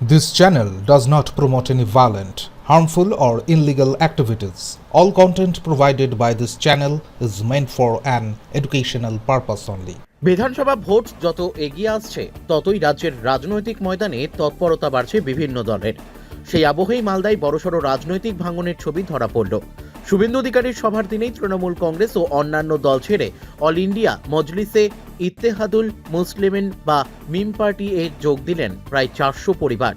This channel does not promote any violent, harmful, or illegal activities. All content provided by this channel is meant for an educational purpose only. বিধানসভা ভোট যত এগিয়ে আসছে ততই রাজ্যের রাজনৈতিক ময়দানে তৎপরতা বাড়ছে বিভিন্ন দলের সেই আবহেই মালদায় বড়সড় রাজনৈতিক ভাঙনের ছবি ধরা পড়ল শুভেন্দু অধিকারীর সভার দিনেই তৃণমূল কংগ্রেস ও অন্যান্য দল ছেড়ে অল ইন্ডিয়া মজলিসে ইত্তেহাদুল মুসলিমিন বা মিম পার্টি এ যোগ দিলেন প্রায় চারশো পরিবার।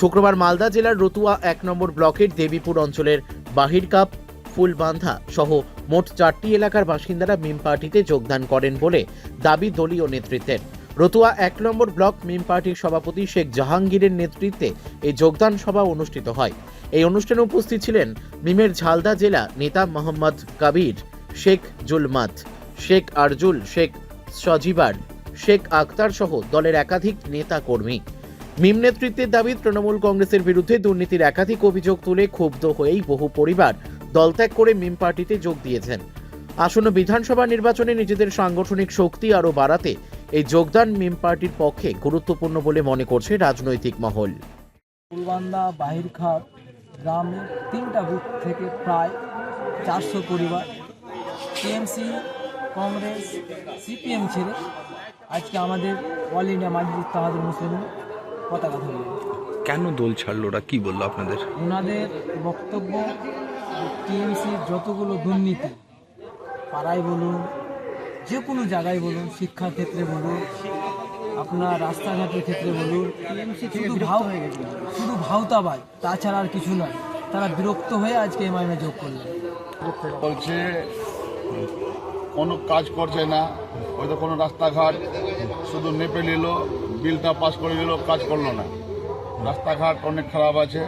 শুক্রবার মালদা জেলার রতুয়া এক নম্বর ব্লকের দেবীপুর অঞ্চলের বাহিরকাপ, ফুলবান্ধা সহ মোট চারটি এলাকার বাসিন্দারা মিম পার্টিতে যোগদান করেন বলে দাবি দলীয় নেতৃত্বের। রতুয়া এক নম্বর ব্লক মিম পার্টির সভাপতি শেখ জাহাঙ্গীরের নেতৃত্বে এই যোগদান সভা অনুষ্ঠিত হয়। এই অনুষ্ঠানে উপস্থিত ছিলেন মিমের ঝালদা জেলা নেতা মোহাম্মদ কাবির, শেখ জুলমাত, শেখ আরজুল, শেখ সজিবার, শেখ আক্তার সহ দলের একাধিক নেতা কর্মী। মিম নেতৃত্বের দাবি, তৃণমূল কংগ্রেসের বিরুদ্ধে দুর্নীতির একাধিক অভিযোগ তুলে ক্ষুব্ধ হয়েই বহু পরিবার দলত্যাগ করে মিম পার্টিতে যোগ দিয়েছেন। আসন্ন বিধানসভা নির্বাচনে নিজেদের সাংগঠনিক শক্তি আরও বাড়াতে এই যোগদান মিম পার্টির পক্ষে গুরুত্বপূর্ণ বলে মনে করছে রাজনৈতিক মহল। ফুলবান্দা বাহিরখাপ গ্রামে তিনটা বুথ থেকে প্রায় চারশো পরিবার টিএমসি কংগ্রেস সিপিএম ছেড়ে আজকে আমাদের অল ইন্ডিয়া মাজলিস তাহাদুল মুসলিম পতাকা ধরল কেন দোল ছাড়লো? ওরা কি বলল আপনাদের? ওনাদের বক্তব্য টিএমসির যতগুলো দুর্নীতি পাড়ায় বলুন যে কোনো জায়গায় বলুন শিক্ষার ক্ষেত্রে বলুন আপনার রাস্তাঘাটের ক্ষেত্রে বলুন শুধু ভাও হয়ে গেছে। শুধু ভাওতাবাজ তাছাড়া আর কিছু নয়। তারা বিরক্ত হয়ে আজকে এম এমআইএমে যোগ করলেন। বলছে কোনো কাজ করছে না হয়তো কোনো রাস্তাঘাট শুধু নেপে নিল বিলটা পাস করে দিল কাজ করল না। রাস্তাঘাট অনেক খারাপ আছে।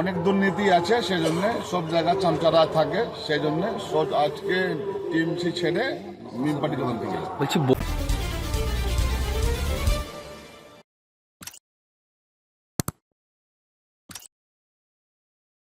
অনেক দুর্নীতি আছে সেই জন্য সব জায়গায় চামচারা থাকে সেই জন্য সব আজকে টিএমসি ছেড়ে মিম পার্টি থেকে। বলছি